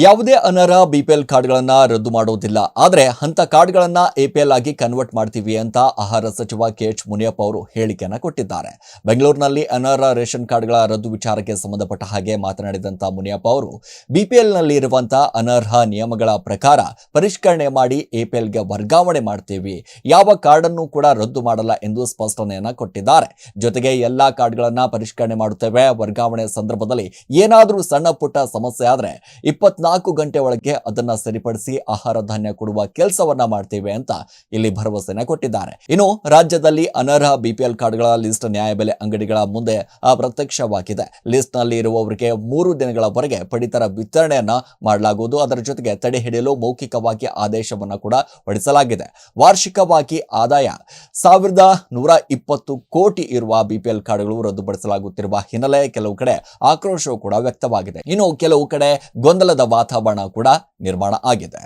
ಯಾವುದೇ ಅನರ್ಹ ಬಿಪಿಎಲ್ ಕಾರ್ಡ್ಗಳನ್ನು ರದ್ದು ಮಾಡುವುದಿಲ್ಲ ಆದರೆ ಅಂತ ಕಾರ್ಡ್ಗಳನ್ನ ಎಪಿಎಲ್ ಆಗಿ ಕನ್ವರ್ಟ್ ಮಾಡ್ತೀವಿ ಅಂತ ಆಹಾರ ಸಚಿವ ಕೆ ಎಚ್ ಮುನಿಯಪ್ಪ ಅವರು ಹೇಳಿಕೆಯನ್ನು ಕೊಟ್ಟಿದ್ದಾರೆ. ಬೆಂಗಳೂರಿನಲ್ಲಿ ಅನರ್ಹ ರೇಷನ್ ಕಾರ್ಡ್ಗಳ ರದ್ದು ವಿಚಾರಕ್ಕೆ ಸಂಬಂಧಪಟ್ಟ ಹಾಗೆ ಮಾತನಾಡಿದಂಥ ಮುನಿಯಪ್ಪ ಅವರು ಬಿಪಿಎಲ್ನಲ್ಲಿ ಇರುವಂತಹ ಅನರ್ಹ ನಿಯಮಗಳ ಪ್ರಕಾರ ಪರಿಷ್ಕರಣೆ ಮಾಡಿ ಎಪಿಎಲ್ಗೆ ವರ್ಗಾವಣೆ ಮಾಡ್ತೀವಿ. ಯಾವ ಕಾರ್ಡನ್ನು ಕೂಡ ರದ್ದು ಮಾಡಲ್ಲ ಎಂದು ಸ್ಪಷ್ಟನೆಯನ್ನ ಕೊಟ್ಟಿದ್ದಾರೆ. ಜೊತೆಗೆ ಎಲ್ಲಾ ಕಾರ್ಡ್ಗಳನ್ನು ಪರಿಷ್ಕರಣೆ ಮಾಡುತ್ತೇವೆ. ವರ್ಗಾವಣೆ ಸಂದರ್ಭದಲ್ಲಿ ಏನಾದರೂ ಸಣ್ಣ ಪುಟ್ಟ ಸಮಸ್ಯೆ ಆದ್ರೆ ಇಪ್ಪತ್ನಾಲ್ಕು ಗಂಟೆ ಒಳಗೆ ಅದನ್ನ ಸರಿಪಡಿಸಿ ಆಹಾರ ಧಾನ್ಯ ಕೊಡುವ ಕೆಲಸವನ್ನ ಮಾಡ್ತೇವೆ ಅಂತ ಇಲ್ಲಿ ಭರವಸೆನ ಕೊಟ್ಟಿದ್ದಾರೆ. ಇನ್ನು ರಾಜ್ಯದಲ್ಲಿ ಅನರ್ಹ ಬಿಪಿಎಲ್ ಕಾರ್ಡ್ಗಳ ಲಿಸ್ಟ್ ನ್ಯಾಯಬೆಲೆ ಅಂಗಡಿಗಳ ಮುಂದೆ ಅಪ್ರತ್ಯಕ್ಷವಾಗಿದೆ. ಲಿಸ್ಟ್ನಲ್ಲಿ ಇರುವವರಿಗೆ ಮೂರು ದಿನಗಳವರೆಗೆ ಪಡಿತರ ವಿತರಣೆಯನ್ನ ಮಾಡಲಾಗುವುದು. ಅದರ ಜೊತೆಗೆ ತಡೆ ಹಿಡಿಯಲು ಮೌಖಿಕವಾಗಿ ಆದೇಶವನ್ನ ಕೂಡ ಹೊರಡಿಸಲಾಗಿದೆ. ವಾರ್ಷಿಕವಾಗಿ ಆದಾಯ ಸಾವಿರದ ನೂರ ಇಪ್ಪತ್ತು ಕೋಟಿ ಇರುವ ಬಿಪಿಎಲ್ ಕಾರ್ಡ್ಗಳು ರದ್ದುಪಡಿಸಲಾಗುತ್ತಿರುವ ಹಿನ್ನೆಲೆ ಕೆಲವು ಕಡೆ ಆಕ್ರೋಶವೂ ಕೂಡ ವ್ಯಕ್ತವಾಗಿದೆ. ಇನ್ನು ಕೆಲವು ಕಡೆ ಗೊಂದಲದ ವಾತಾವರಣ ಕೂಡ ನಿರ್ಮಾಣ ಆಗಿದೆ.